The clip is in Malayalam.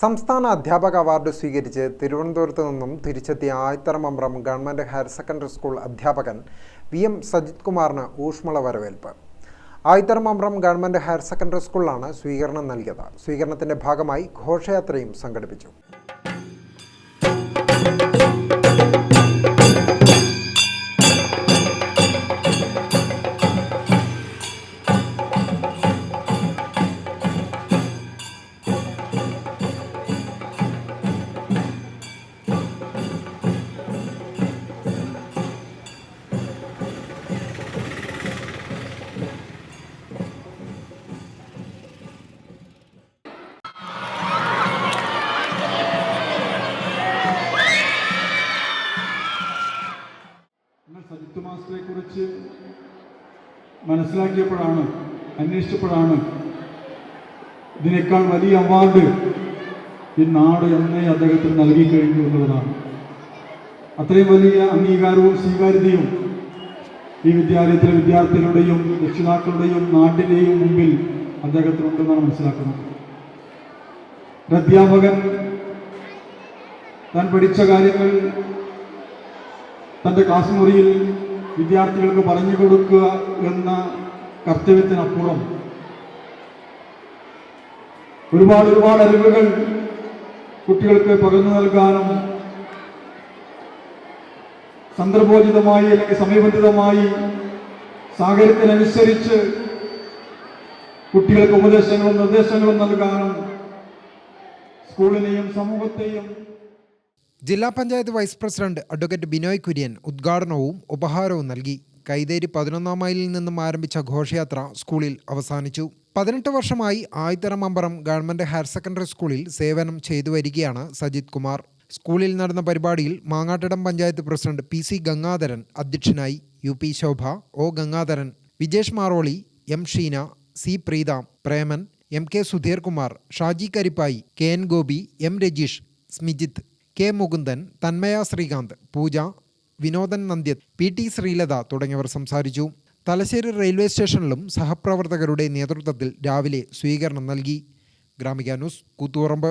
സംസ്ഥാന അധ്യാപക അവാർഡ് സ്വീകരിച്ച് തിരുവനന്തപുരത്ത് നിന്നും തിരിച്ചെത്തിയ Ayitharamambram government higher secondary school അധ്യാപകൻ വി എം സജിത് കുമാറിന് ഊഷ്മള വരവേൽപ്പ്. ആയിത്തറമമ്പ്രം ഗവൺമെന്റ് ഹയർ സെക്കൻഡറി സ്കൂളിലാണ് സ്വീകരണം നൽകിയത്. സ്വീകരണത്തിന്റെ ഭാഗമായി ഘോഷയാത്രയും സംഘടിപ്പിച്ചു. സജിത്ത് കുറിച്ച് മനസ്സിലാക്കിയപ്പോഴാണ് അന്വേഷിച്ചപ്പോഴാണ് ഇതിനേക്കാൾ വലിയ അവാർഡ് ഈ നാട് എന്നെ അദ്ദേഹത്തിന് നൽകിക്കഴിഞ്ഞു എന്നുള്ളതാണ്. അത്രയും വലിയ അംഗീകാരവും സ്വീകാര്യതയും ഈ വിദ്യാലയത്തിലെ വിദ്യാർത്ഥികളുടെയും രക്ഷിതാക്കളുടെയും നാട്ടിലെയും മുമ്പിൽ അദ്ദേഹത്തിനുണ്ടെന്നാണ് മനസ്സിലാക്കുന്നത്. ഒരു അധ്യാപകൻ താൻ പഠിച്ച കാര്യങ്ങൾ തന്റെ ക്ലാസ് മുറിയിൽ വിദ്യാർത്ഥികൾക്ക് പറഞ്ഞു കൊടുക്കുക എന്ന കർത്തവ്യത്തിനപ്പുറം ഒരുപാട് ഒരുപാട് അറിവുകൾ കുട്ടികൾക്ക് പകർന്നു നൽകാനും സന്ദർഭോചിതമായി അല്ലെങ്കിൽ സമയബന്ധിതമായി സാഹചര്യത്തിനനുസരിച്ച് കുട്ടികൾക്ക് ഉപദേശങ്ങളും നിർദ്ദേശങ്ങളും നൽകാനും സ്കൂളിനെയും സമൂഹത്തെയും ജില്ലാ panchayat vice president advocate Binoy Kurian ഉദ്ഘാടനവും ഉപഹാരവും നൽകി. കൈതേരി പതിനൊന്നാം മൈലിൽ നിന്നും ആരംഭിച്ച ഘോഷയാത്ര സ്കൂളിൽ അവസാനിച്ചു. പതിനെട്ട് വർഷമായി Ayithara Mambaram government higher secondary സ്കൂളിൽ സേവനം ചെയ്തു വരികയാണ് സജിത് കുമാർ. സ്കൂളിൽ നടന്ന പരിപാടിയിൽ Mangattidam panchayat president P C Gangadharan അധ്യക്ഷനായി. U P Shobha O Gangadharan Vijesh Maroli M Sheena C Preetha Preman M K Sudheerkumar Shaji Karippayi K N Gopi M Rajeesh Smijith K Mukundan Thanmaya Srikanth Pooja Vinodan Nandyath P T Sreelatha തുടങ്ങിയവർ സംസാരിച്ചു. തലശ്ശേരി റെയിൽവേ സ്റ്റേഷനിലും സഹപ്രവർത്തകരുടെ നേതൃത്വത്തിൽ രാവിലെ സ്വീകരണം നൽകി. ഗ്രാമിക ന്യൂസ് കൂത്തുപറമ്പ്.